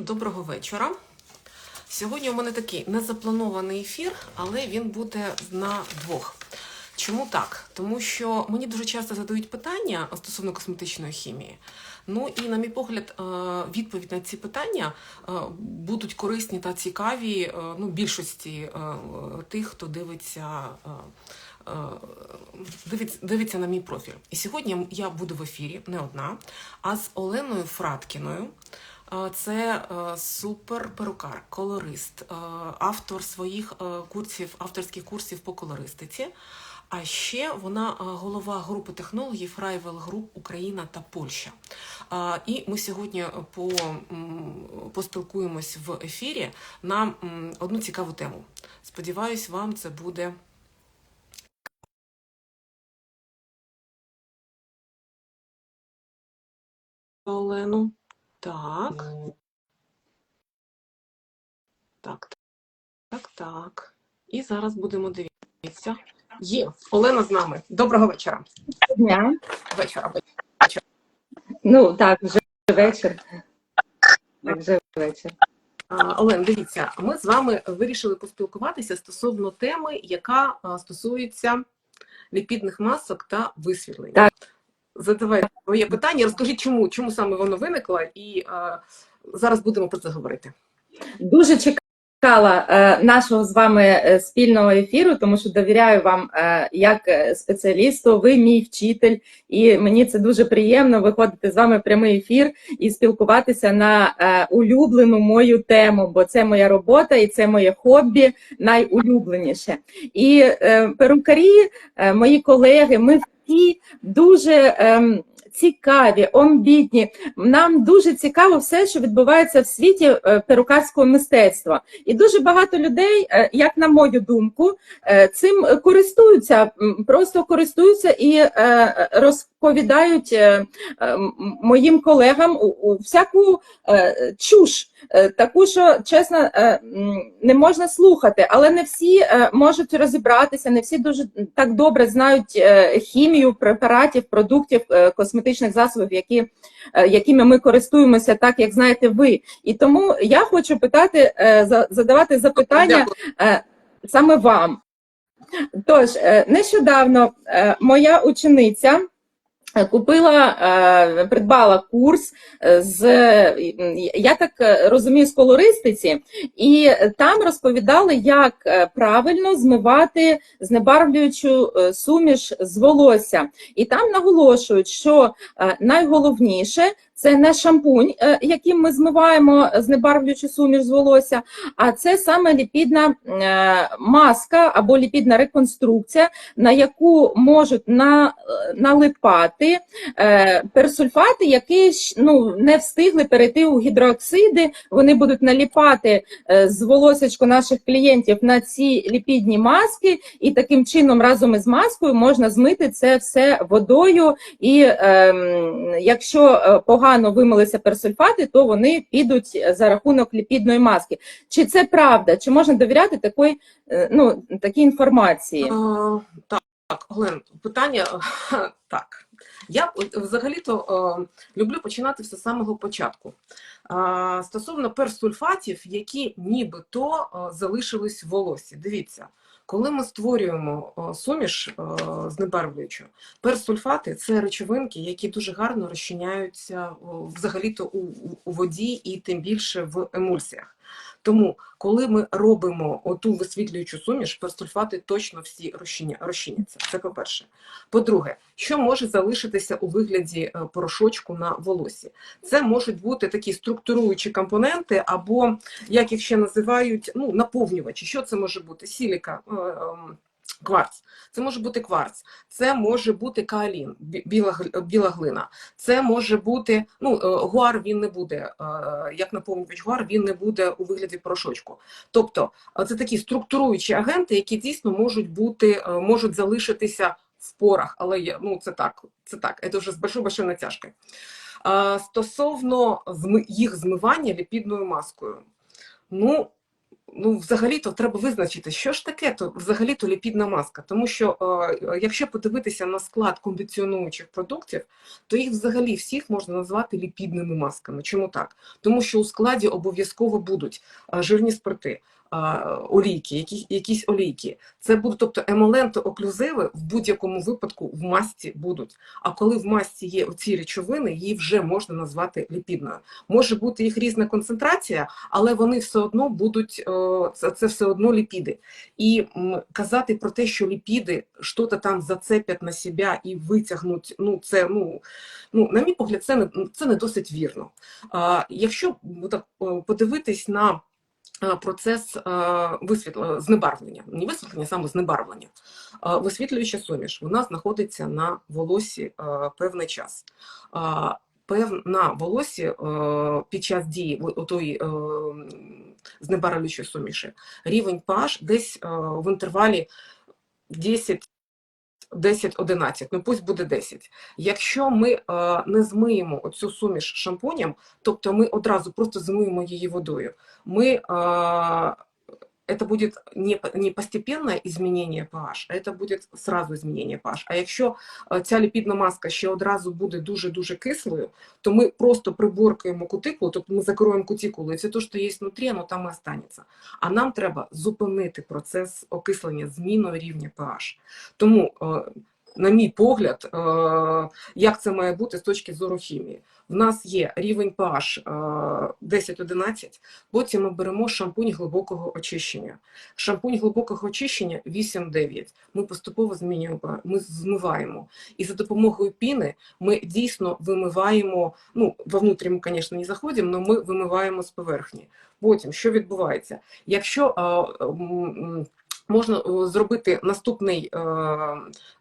Доброго вечора. Сьогодні у мене такий незапланований ефір, але він буде на двох. Чому так? Тому що мені дуже часто задають питання стосовно косметичної хімії. Ну і, на мій погляд, е, відповідь на ці питання е, будуть корисні та цікаві е, ну, більшості тих, хто дивиться. Дивиться, дивиться на мій профіль. І сьогодні я буду в ефірі не одна, а з Оленою Фраткіною. Це е, супер перукар, колорист, е, автор своїх е, курсів, авторських курсів по колористиці. А ще вона голова групи технологів Райвел Груп Україна та Польща. І ми сьогодні по, поспілкуємось в ефірі на одну цікаву тему. Сподіваюсь, вам це буде. Олену. Так. Так, так, так. І зараз будемо дивитися. Є Олена з нами. Доброго вечора. Дня. Вечора. Ну так, вже вечір. Так, вже вечір. Олен, дивіться, ми з вами вирішили поспілкуватися стосовно теми, яка стосується ліпідних масок та висвітлення. Так. Задавайте своє питання. Розкажіть, чому, чому саме воно виникло, і а, зараз будемо про це говорити. Дуже чекала е, нашого з вами е, спільного ефіру, тому що довіряю вам е, як е, спеціалісту. Ви мій вчитель, і мені це дуже приємно виходити з вами в прямий ефір і спілкуватися на е, улюблену мою тему, бо це моя робота і це моє хобі найулюбленіше. І е, перукарі, е, мої колеги, ми всі дуже. ем, Цікаві, амбітні. Нам дуже цікаво все, що відбувається в світі е, перукарського мистецтва. І дуже багато людей, е, як на мою думку, е, цим користуються, просто користуються і розповідають моїм колегам у- всяку чуш. Е, Таку, що чесно е, не можна слухати, але не всі е, можуть розібратися, не всі дуже так добре знають хімію препаратів, продуктів, косметичних засобів, які, якими ми користуємося, так як знаєте ви. І тому я хочу питати, задавати запитання Дякую. саме вам. Тож, нещодавно моя учениця. Е, Купила, е, придбала курс е, з я так розумію, з колористиці, і там розповідали, як правильно змивати знебарвлюючу суміш з волосся. І там наголошують, що найголовніше це не шампунь, е, яким ми змиваємо знебарвлюючу суміш з волосся, а це саме ліпідна е, маска або ліпідна реконструкція, на яку можуть на, е, налипати персульфати, які ну, не встигли перейти у гідрооксиди. Вони будуть наліпати з волосечку наших клієнтів на ці ліпідні маски, і таким чином разом із маскою можна змити це все водою. І ем, якщо е, погано вимилися персульфати, то вони підуть за рахунок ліпідної маски. Чи це правда? Чи можна довіряти такої, е, ну, такій інформації? А, так, Олен, питання так. Я взагалі-то е, люблю починати все з самого початку. А, стосовно персульфатів, які нібито е, залишились в волосі. Дивіться, коли ми створюємо е, суміш е, знебарвлюючу, персульфати це речовинки, які дуже гарно розчиняються взагалі-то у, воді і тим більше в емульсіях. Тому, коли ми робимо оту висвітлюючу суміш, персульфати точно всі розчиня- розчиняться. Це по-перше. По-друге, що може залишитися у вигляді е, порошочку на волосі? Це можуть бути такі структуруючі компоненти, або як їх ще називають, ну, наповнювачі. Що це може бути? Сіліка. Кварц, це може бути кварц, це може бути каолін, біла, біла глина, це може бути, ну, е, гуар він не буде, е, як наповнювач гуар, він не буде у вигляді порошочку. Тобто е, це такі структуруючі агенти, які дійсно можуть бути, можуть залишитися в порах, але ну, це так, це так, це вже з большой-большой натяжкою. Е, Стосовно їх змивання ліпідною маскою, ну, ну, взагалі-то треба визначити, що ж таке то взагалі-то ліпідна маска. Тому що е, якщо подивитися на склад кондиціонуючих продуктів, то їх взагалі всіх можна назвати ліпідними масками. Чому так? Тому що у складі обов'язково будуть е, жирні спирти, олійки, які, якісь олійки. Це будуть, тобто емоленти, оклюзиви в будь-якому випадку в масці будуть. А коли в масці є оці речовини, її вже можна назвати ліпідною. Може бути їх різна концентрація, але вони все одно будуть, е, це, це все одно ліпіди. І казати про те, що ліпіди щось там зацепять на себе і витягнуть, ну це ну, ну на мій погляд, це не це не досить вірно. Якщо ну, так, е, подивитись на процес висвітлення знебарвлення, не висвітлення, саме знебарвлення. Е, Висвітлююча суміш, вона знаходиться на волосі е, певний час. На волосі е, під час дії отої е, знебарвлюючої суміші рівень pH десь е, в інтервалі 10 10-11, ну пусть буде 10. Якщо ми е, не змиємо оцю суміш шампунем, тобто ми одразу просто змиємо її водою, ми, е, это будет не, не постепенне изменение pH, а это буде сразу изменение pH. А якщо ця ліпідна маска ще одразу буде дуже-дуже кислою, то ми просто приборкаємо кутикулу, тобто ми закроємо кутикулу, і все те, що є внутрі, воно там і останеться. А нам треба зупинити процес окислення зміну рівня pH. Тому, е, на мій погляд, е, як це має бути з точки зору хімії? В нас є рівень pH е, 10-11, потім ми беремо шампунь глибокого очищення. Шампунь глибокого очищення 8-9. Ми поступово змінюємо, ми змиваємо. І за допомогою піни ми дійсно вимиваємо, ну, вовнутрі ми, звісно, не заходимо, але ми вимиваємо з поверхні. Потім, що відбувається? Якщо е, можна е, зробити наступний, е,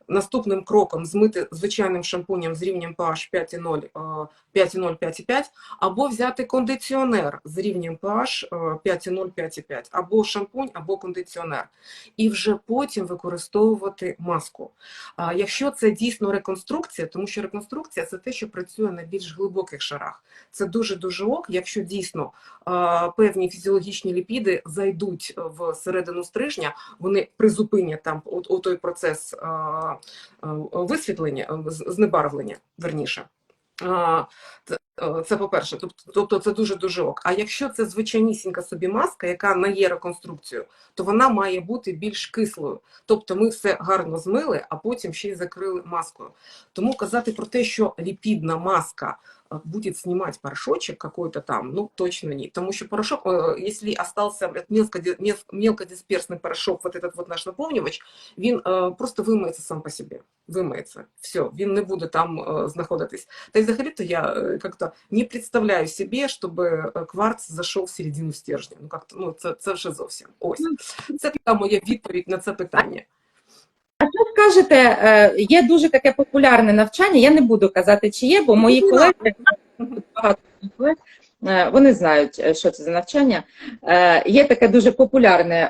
наступним кроком змити звичайним шампунем з рівнем pH 5,0, е, 5,0, 5,5, або взяти кондиціонер з рівнем pH е, 5,0, 5,5, або шампунь, або кондиціонер. І вже потім використовувати маску. Якщо це дійсно реконструкція, тому що реконструкція це те, що працює на більш глибоких шарах. Це дуже-дуже ок, якщо дійсно певні фізіологічні ліпіди зайдуть в середину стрижня, вони призупинять там той процес а, висвітлення, з- знебарвлення, верніше. Це, е, по-перше, тобто, це дуже-дуже ок. А якщо це звичайнісінька собі маска, яка не є реконструкцією, то вона має бути більш кислою. Тобто ми все гарно змили, а потім ще й закрили маскою. Тому казати про те, що ліпідна маска е, буде знімати порошочек какой-то там, ну точно ні. Тому що порошок, е, якщо остався мелко- мел- мелкодисперсний порошок, вот этот вот наш наповнювач, він е, просто вимиється сам по собі. Вимиється. Все, він не буде там е, знаходитись. Та й взагалі-то я е, как-то не представляю собі, щоб е, кварц зайшов в середину стержня. Ну, как-то, ну це, це вже зовсім. Ось. Це така моя відповідь на це питання. Що скажете, е, є дуже таке популярне навчання, я не буду казати, чи є, бо мої Ну, колеги, багато колег, вони знають, е, що це за навчання. Е, Є таке дуже популярне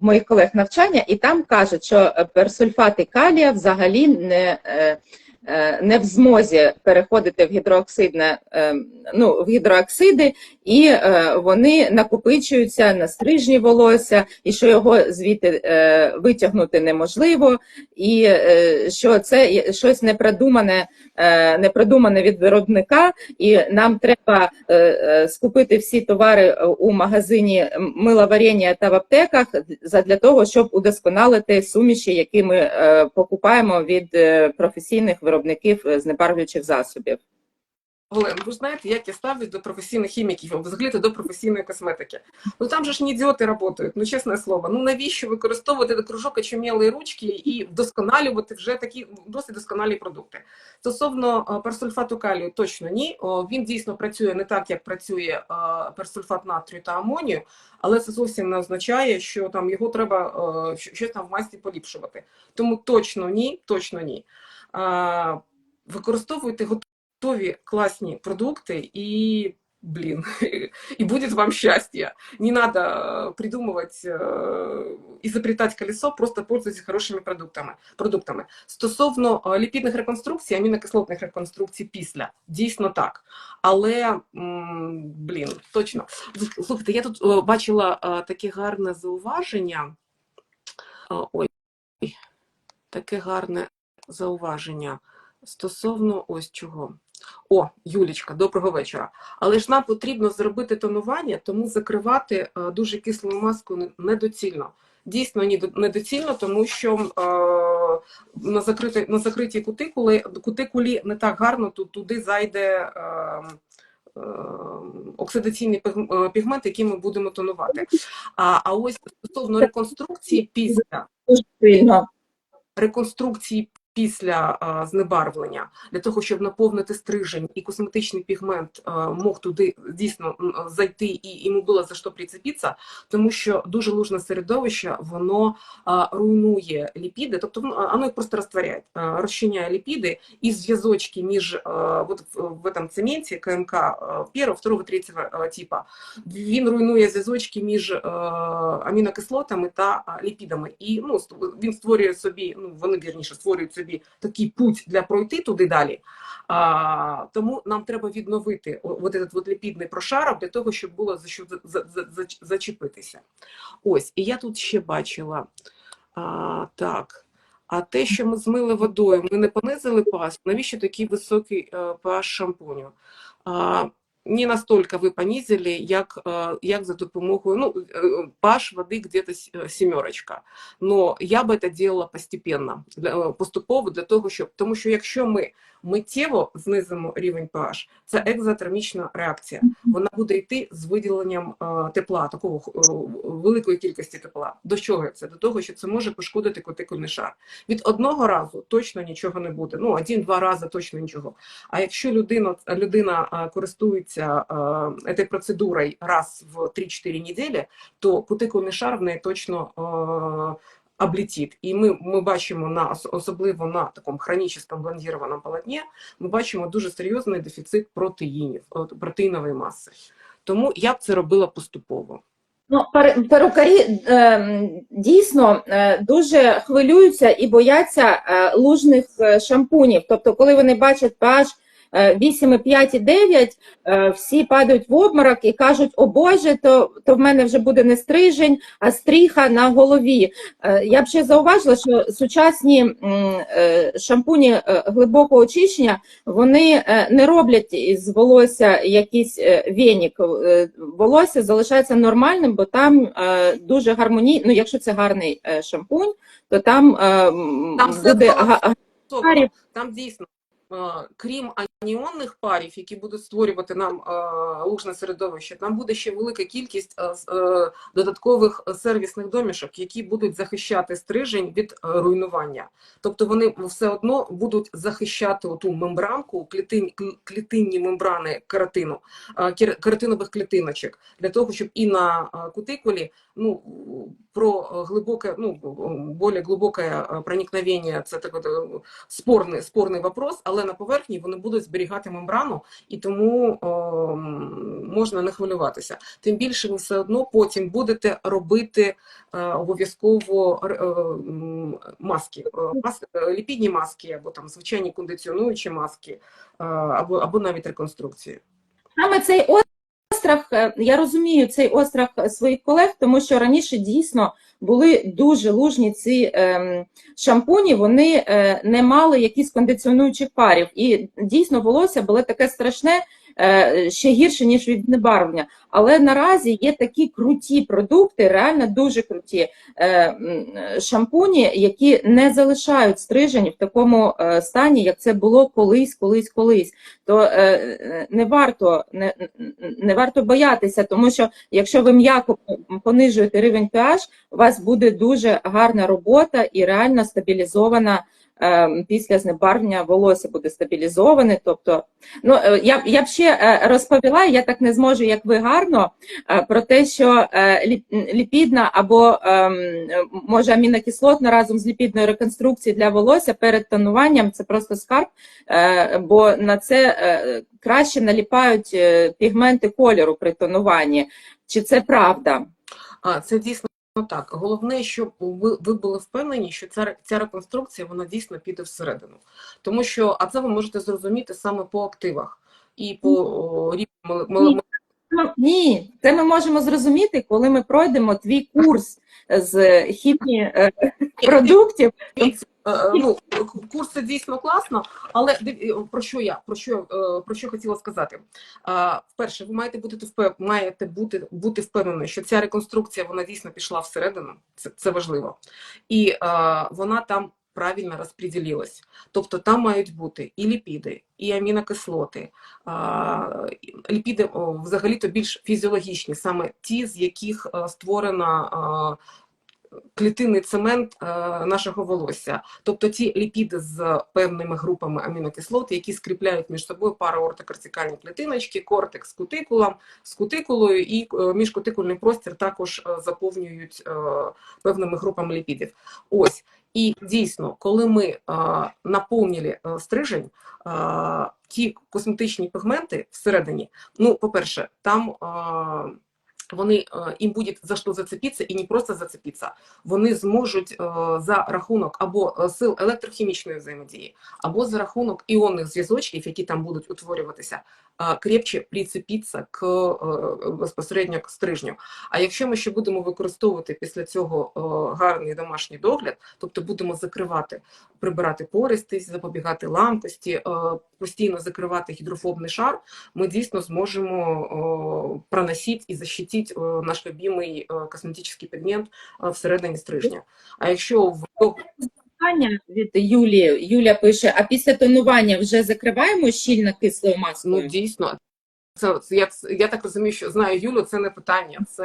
в моїх колег навчання, і там кажуть, що персульфати калія взагалі не, не в змозі переходити в гідрооксидне, ну, в гідрооксиди, і е, вони накопичуються на стрижні волосся, і що його звідти е, витягнути неможливо, і е, що це щось непродумане, е, непродумане від виробника, і нам треба е, е, скупити всі товари е, у магазині миловарення та в аптеках для того, щоб удосконалити суміші, які ми е, покупаємо від е, професійних виробників знебарвлюючих засобів. Олен, ви знаєте, як я ставлюсь до професійних хіміків, взагалі до професійної косметики. Ну там же ж не ідіоти працюють, ну чесне слово. Ну навіщо використовувати кружок очумілої ручки і вдосконалювати вже такі досить досконалі продукти? Стосовно е, персульфату калію, точно ні. Він дійсно працює не так, як працює е, персульфат натрію та амонію, але це зовсім не означає, що там його треба е, щось там в масті поліпшувати. Тому точно ні, точно ні. Використовуйте готові класні продукти і блин, и будет вам счастье. Не надо э, придумывать, э, изобретать колесо, просто пользуйтесь хорошими продуктами. продуктами. Стосовно е, ліпідних реконструкцій, амінокислотних реконструкцій після, дійсно так. Але, м, блін, точно. Слухайте, я тут е, бачила е, таке гарне зауваження. Е, Ой, таке гарне зауваження стосовно ось чого. О, Юлічка, доброго вечора. Але ж нам потрібно зробити тонування, тому закривати е, дуже кислою маскою недоцільно. Дійсно недоцільно, тому що е, на, закритій, на закритій кутикулі, кутикулі не так гарно тут туди зайде е, е, оксидаційний пігмент, який ми будемо тонувати. А, а ось стосовно реконструкції після реконструкції після знебарвлення для того, щоб наповнити стрижень і косметичний пігмент мог туди дійсно зайти і йому було за що прицепитися, тому що дуже лужне середовище воно руйнує ліпіди, тобто воно, їх просто розтворяє, розчиняє ліпіди і зв'язочки між а, вот в, этом цементі КМК першого, второго, третього типа. Він руйнує зв'язочки між амінокислотами та ліпідами. І ну, він створює собі, ну вони вірніше створюють собі такий путь для пройти туди далі. А, тому нам треба відновити от этот от ліпідний прошарок для того, щоб було за що за, за, за, за- зачепитися. Ось, і я тут ще бачила. А, так. А те, що ми змили водою, ми не понизили pH, навіщо такий високий е, pH шампуню? А, не настолько ви понизили, як, як за допомогою, ну, е, pH води где-то сімерочка. Но я би це делала постепенно, е, поступово для того, щоб, тому що якщо ми миттєво знизимо рівень pH, це екзотермічна реакція. Вона буде йти з виділенням тепла, такого е, великої кількості тепла. До чого це? До того, що це може пошкодити кутикульний шар. Від одного разу точно нічого не буде. Ну, один-два рази точно нічого. А якщо людина, людина е, е, цією процедурою раз в 3-4 неділі, то кутикульний шар в неї точно е, облетить. І ми, ми бачимо на особливо на такому хронічному блондірованому полотні, ми бачимо дуже серйозний дефіцит протеїнів, от, протеїнової маси. Тому я б це робила поступово. Ну, пер- перукарі ем, дійсно е, дуже хвилюються і бояться е, лужних е, шампунів. Тобто, коли вони бачать pH е, 8,5 і 9, е, всі падають в обморок і кажуть, о Боже, то, то в мене вже буде не стрижень, а стріха на голові. Е, Я б ще зауважила, що сучасні шампуні глибокого очищення вони не роблять із волосся якийсь венік. Волосся залишається нормальним, бо там дуже гармонійно, ну якщо це гарний шампунь, то там, Там буде. Там дійсно, крім аніонних парів, які будуть створювати нам е, лужне середовище, там буде ще велика кількість е, е, додаткових сервісних домішок, які будуть захищати стрижень від е, руйнування. Тобто вони все одно будуть захищати ту мембранку, клітин, клітинні мембрани кератину, е, кератинових клітиночок, для того, щоб і на е, кутикулі ну, про е, глибоке, ну, більш глибоке е, проникновення, це так е, спорний, спорний вопрос, але на поверхні вони будуть зберігати мембрану, і тому о, можна не хвилюватися. Тим більше ви все одно потім будете робити е, обов'язково е, маски, е, мас- ліпідні маски, або там звичайні кондиціонуючі маски, або, або навіть реконструкції. Саме цей острах, я розумію цей острах своїх колег, тому що раніше дійсно були дуже лужні ці ем, шампуні, вони е, не мали якісь кондиціонуючих парів. І дійсно волосся було таке страшне, ще гірше, ніж від знебарвлення. Але наразі є такі круті продукти, реально дуже круті е, шампуні, які не залишають стрижень в такому е, стані, як це було колись, колись, колись то е, е, не варто не, не варто боятися, тому що якщо ви м'яко понижуєте рівень pH, у вас буде дуже гарна робота і реально стабілізована е, після знебарвлення волосся буде стабілізоване. Тобто, ну е, я, я б ще е, розповіла, я так не зможу, як ви гарно, е, про те, що ліпідна або ем, може амінокислотна разом з ліпідною реконструкцією для волосся перед тонуванням це просто скарб, бо на це краще наліпають пігменти кольору при тонуванні. Чи це правда? А, це дійсно так. Головне, щоб ви, ви були впевнені, що ця, ця реконструкція вона дійсно піде всередину. Тому що, а це ви можете зрозуміти саме по активах і по рівню Ну, Ні, це ми можемо зрозуміти, коли ми пройдемо твій курс з хімії е, продуктів. Е, е, ну, курс це дійсно класно, але е, про що я про що про що хотіла сказати? А, Вперше, ви маєте бути впев... маєте бути бути впевнені, що ця реконструкція вона дійсно пішла всередину. Це, це важливо, і вона там правильно розподілилась. Тобто там мають бути і ліпіди, і амінокислоти. Ліпіди взагалі-то більш фізіологічні, саме ті, з яких створена. Клітинний цемент е, нашого волосся, тобто ті ліпіди з певними групами амінокислот, які скріпляють між собою параортокортикальні клітиночки, кортекс з кутикулом, з кутикулою і е, міжкутикульний простір також е, заповнюють певними групами ліпідів. Ось. І дійсно, коли ми е, наповнили стрижень, ті косметичні пігменти всередині, ну, по-перше, там вони е, їм буде за що зацепитися і не просто зацепитися. Вони зможуть е, за рахунок або е, сил електрохімічної взаємодії, або за рахунок іонних зв'язочків, які там будуть утворюватися, е, крепче прицепитися к е, безпосередньо к стрижню. А якщо ми ще будемо використовувати після цього е, гарний домашній догляд, тобто будемо закривати, прибирати пористість, запобігати ламкості, е, постійно закривати гідрофобний шар, ми дійсно зможемо о, проносить і защитить о, наш любимий косметичний пігмент всередині стрижня. А якщо в Питання від Юлії. Юля пише: а після тонування вже закриваємо щільно кислою ну дійсно. Це, це я, я так розумію, що знаю Юлю, це не питання, це,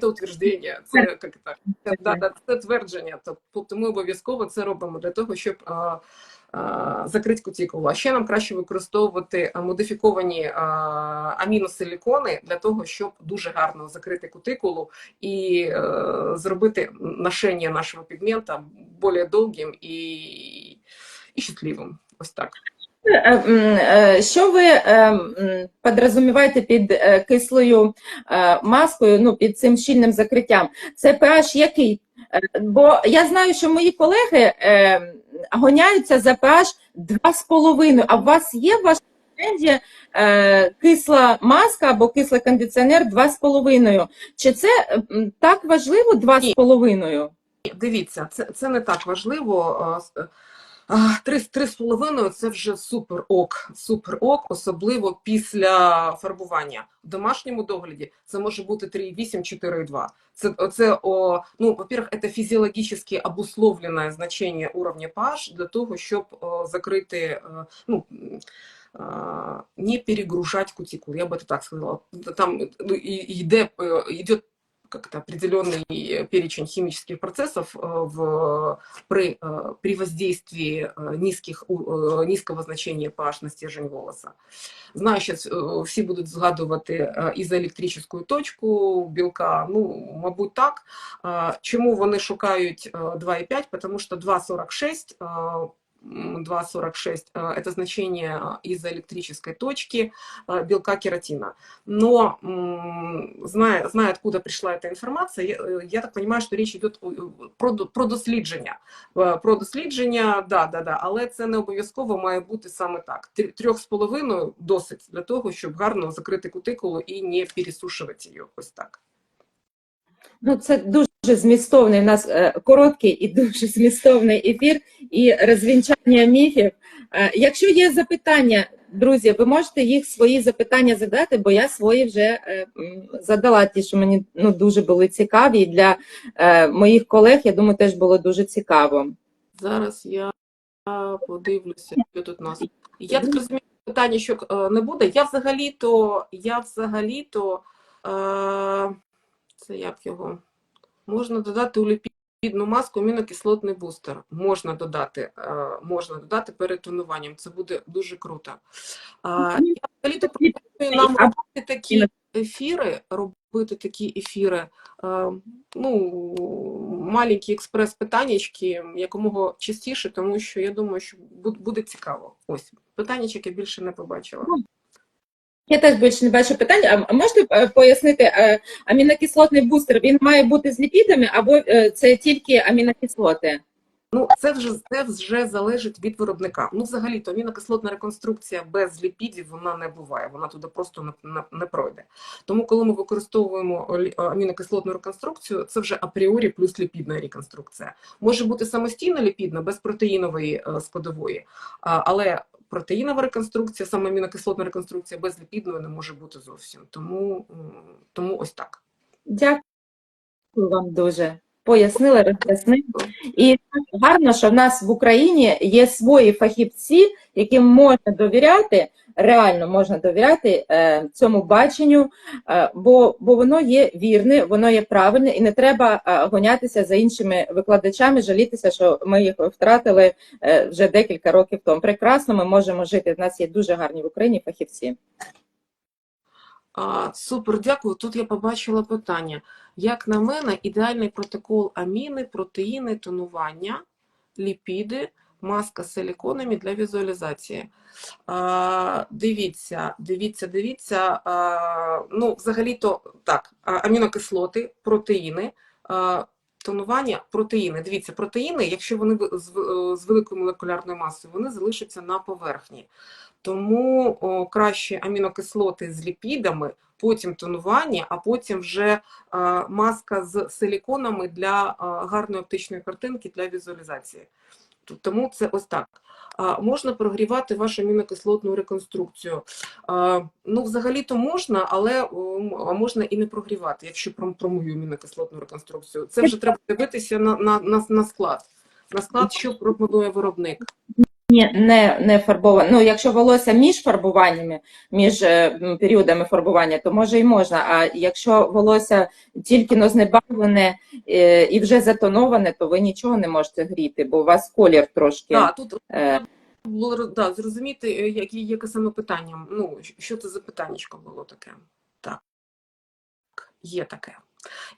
це утвердження, це, як це, це, да, да, це твердження. Тобто ми обов'язково це робимо для того, щоб а, кутікулу. А ще нам краще використовувати модифіковані а, аміносилікони для того, щоб дуже гарно закрити кутикулу і е, зробити ношення нашого пігмента більш довгим і, і щасливим. Ось так. Е, е, Що ви е, підрозуміваєте під е, кислою е, маскою, ну, під цим щільним закриттям? Це pH який? Е, Бо я знаю, що мої колеги е, гоняються за pH 2,5, а у вас є в вашому бренді е, кисла маска або кислий кондиціонер 2,5. Чи це так важливо 2,5? Дивіться, це, це не так важливо. А, с- а, Три, три з половиною це вже супер ок, супер ок, особливо після фарбування. В домашньому догляді це може бути 3,8, 4,2. Це, це о, ну, во-первых, это физиологически обусловленное значение уровня pH для того, щоб о, закрити, е, ну, м, а, не перегружать кутикулу, я бы это так сказала. Там ну, и- йде, е, йде как-то определенный э, перечень химических процессов э, в, при, э, при воздействии э, низких, у- э, низкого значения pH на стержень волоса. Знаю, що э, всі будуть згадувати э, ізоелектричну точку білка. Ну, мабуть, так. А, Чому вони шукають э, 2,5? Тому що 2,46 э, м, 2,46 э, это значение э, изоэлектрической точки э, белка кератина. Но м, зная, зная, откуда пришла эта информация, я, э, я так понимаю, що річ йде про, до- про дослідження. Е, Про дослідження, да, да, да, але це не обов'язково має бути саме так. Трі- Трьох з половиною досить для того, щоб гарно закрити кутикулу і не пересушувати її. Ось так. Ну, це дуже змістовний у нас е, короткий і дуже змістовний ефір і розвінчання міфів. Е, Якщо є запитання, друзі, ви можете їх свої запитання задати, бо я свої вже е, задала ті, що мені ну, дуже були цікаві. І для моїх колег, я думаю, теж було дуже цікаво. Зараз я подивлюся, що тут у нас. Я так розумію, питання, що не буде. Я взагалі-то, я взагалі-то, е, це як його, можна додати у ліпідну маску, амінокислотний бустер можна додати, е, можна додати перед тонуванням. Це буде дуже круто. Я взагалі-то пропоную нам робити такі ефіри, робити такі ефіри, е, ну, маленькі експрес-питаннячки якомога частіше, тому що я думаю, що буде цікаво. Ось, питаннячок я більше не побачила. Я теж більше не бачу питань. А можете е, пояснити, е, амінокислотний бустер він має бути з ліпідами або е, це тільки амінокислоти? Ну, це вже це вже залежить від виробника. Ну, взагалі, то амінокислотна реконструкція без ліпідів вона не буває, вона туди просто не, не, не пройде. Тому, коли ми використовуємо амінокислотну реконструкцію, це вже апріорі плюс ліпідна реконструкція. Може бути самостійно ліпідна без протеїнової складової, але протеїнова реконструкція, саме амінокислотна реконструкція без ліпідної не може бути зовсім. Тому, тому ось так. Дякую вам дуже. Пояснили, роз'яснили. І гарно, що в нас в Україні є свої фахівці, яким можна довіряти, реально можна довіряти е, цьому баченню, е, бо, бо воно є вірне, воно є правильне, і не треба е, гонятися за іншими викладачами, жалітися, що ми їх втратили е, вже декілька років тому. Прекрасно, ми можемо жити. В нас є дуже гарні в Україні фахівці. Супер, дякую. Тут я побачила питання. Як на мене, ідеальний протокол аміни, протеїни, тонування, ліпіди, маска з силіконами для візуалізації. А, дивіться, дивіться, дивіться. А, ну, взагалі-то так, амінокислоти, протеїни. А, Тонування протеїни. Дивіться, протеїни, якщо вони з великою молекулярною масою, вони залишаться на поверхні. Тому о, краще амінокислоти з ліпідами, потім тонування, а потім вже е, маска з силіконами для е, гарної оптичної картинки для візуалізації. Тому це ось так. А, можна прогрівати вашу амінокислотну реконструкцію. А, ну, взагалі-то можна, але о, можна і не прогрівати, якщо про, про мою амінокислотну реконструкцію. Це вже треба дивитися на, на, на, на склад. На склад, що пропонує виробник. Ні, не, не фарбоване. Ну, якщо волосся між фарбуваннями, між е, періодами фарбування, то може і можна. А якщо волосся тільки но знебавлене е, і вже затоноване, то ви нічого не можете гріти, бо у вас колір трошки. Так, тут е, було да, зрозуміти, які, яке саме питання. Ну, що це за питаннячко було таке. Так, є таке.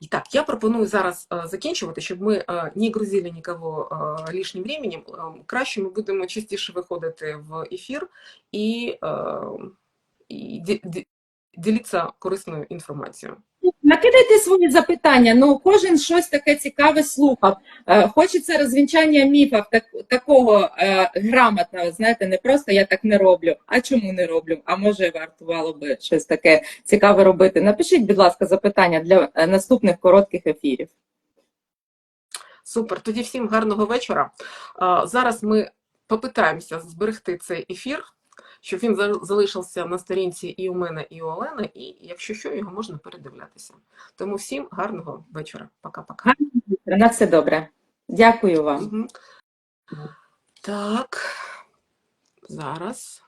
І так, я пропоную зараз е, закінчувати, щоб ми е, не грузили нікого е, лишнім временем. Краще ми будемо частіше виходити в ефір і, і ді- ді- ділитися корисною інформацією. Накидайте свої запитання. Ну, кожен щось таке цікаве слухав. Е, Хочеться розвінчання міфів так, такого е, грамотного, знаєте, не просто я так не роблю. А чому не роблю? А може вартувало би щось таке цікаве робити. Напишіть, будь ласка, запитання для е, наступних коротких ефірів. Супер. Тоді всім гарного вечора. А, Зараз ми попитаємося зберегти цей ефір, щоб він залишився на сторінці і у мене, і у Олени, і якщо що, його можна передивлятися. Тому всім гарного вечора. Пока-пока. На все добре. Дякую вам. Угу. Так, зараз.